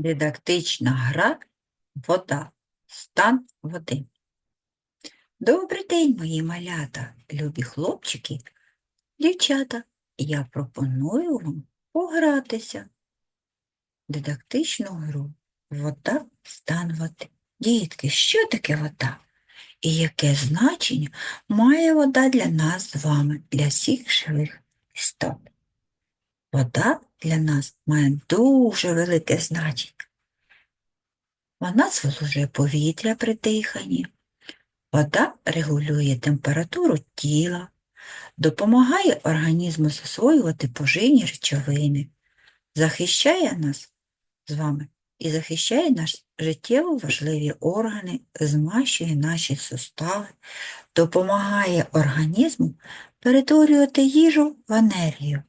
Дидактична гра вода. Стан води. Добрий день, мої малята, любі хлопчики, дівчата. Я пропоную вам погратися. Дидактичну гру. Вода, стан води. Дітки, що таке вода? І яке значення має вода для нас з вами, для всіх живих істот? Вода для нас має дуже велике значення. Вона зволожує повітря при диханні. Вода регулює температуру тіла, допомагає організму засвоювати поживні речовини, захищає нас з вами і захищає наші життєво важливі органи, змащує наші сустави, допомагає організму перетворювати їжу в енергію,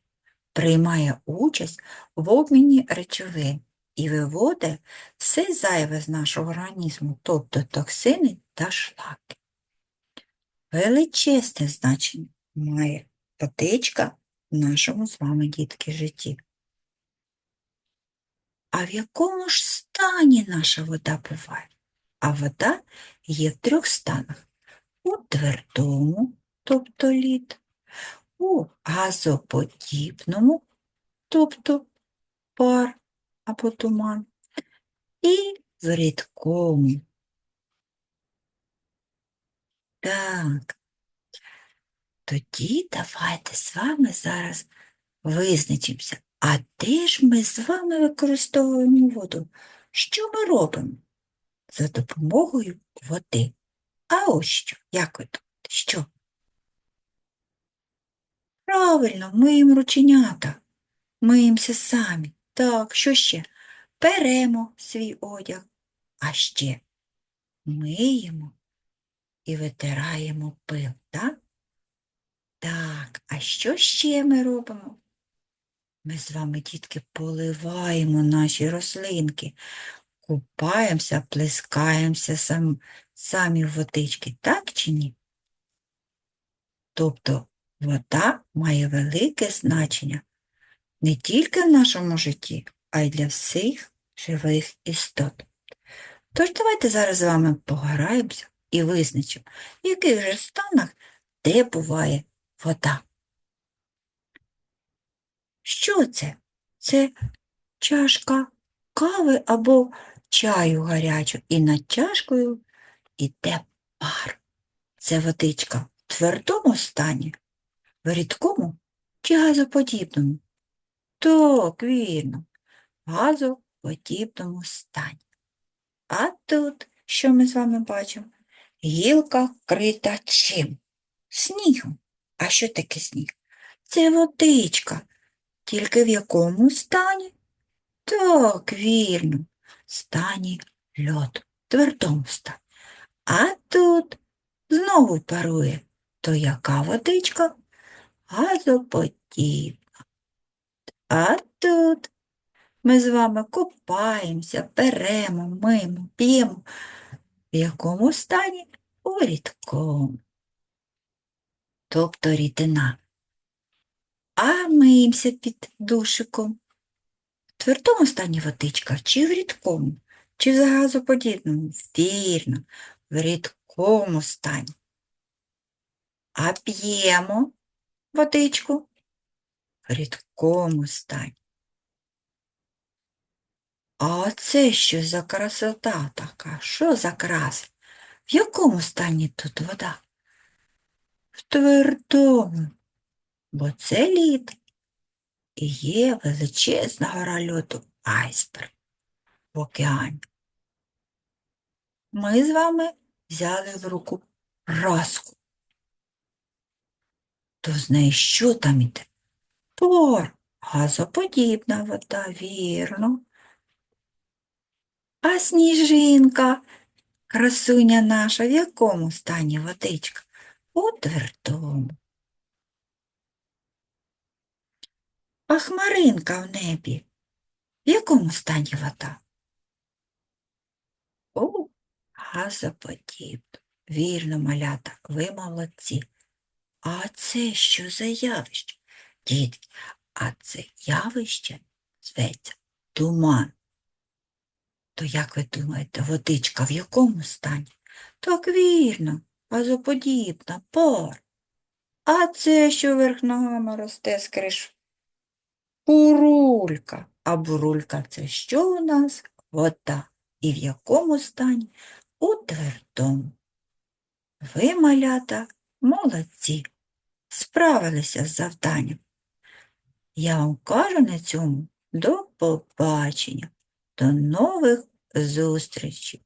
приймає участь в обміні речовин і виводить все зайве з нашого організму, тобто токсини та шлаки. Величезне значення має водичка в нашому з вами, дітки, житті. А в якому ж стані наша вода буває? А вода є в трьох станах: у твердому, тобто лід, у газоподібному, тобто пар або туман, і в рідкому. Так. Тоді давайте з вами зараз визначимося, а де ж ми з вами використовуємо воду? Що ми робимо? За допомогою води. А ось що, як ви думаєте, що? Правильно, миємо рученята, миємося самі. Так, що ще? Беремо свій одяг, а ще миємо і витираємо пил, так? Так, а що ще ми робимо? Ми з вами, дітки, поливаємо наші рослинки, купаємося, плескаємося сам, самі в водички, так чи ні? Тобто вода має велике значення не тільки в нашому житті, а й для всіх живих істот. Тож давайте зараз з вами пограємося і визначимо, в яких же станах де буває вода. Що це? Це чашка кави або чаю гарячого, і над чашкою іде пар. Це водичка в твердому стані, в рідкому чи газоподібному? Так, вірно, в газоподібному стані. А тут, що ми з вами бачимо? Гілка вкрита чим? Снігом. А що таке сніг? Це водичка. Тільки в якому стані? Так, вірно, стані льоду, твердому стані. А тут знову парує. То яка водичка? Газоподібна. А тут ми з вами купаємося, беремо, мимо, п'ємо. В якому стані? У рідкому. Тобто рідина. А миємося під душиком. В твердому стані водичка чи в рідкому, чи в газоподібному? Вірно, в рідкому стані. А п'ємо водичку рідкому стані. А це що за красота така? Що за краса? В якому стані тут вода? В твердому, бо це лід. І є величезна гора льоду айсберг в океані. Ми з вами взяли в руку раску. То з неї що там іде? Пор, газоподібна вода, вірно. А сніжинка, красуня наша, в якому стані водичка? У твердому. А хмаринка в небі, в якому стані вода? У газоподібно. Вірно, малята, ви молодці. А це що за явище? Дітки, а це явище зветься туман. То як ви думаєте, водичка в якому стані? Так вірно, газоподібна, пар. А це що верх ногами росте з криш? Бурулька. А бурулька це що у нас? Вода. І в якому стані? У твердому. Ви, малята, молодці, справилися з завданням. Я вам кажу на цьому до побачення, до нових зустрічей.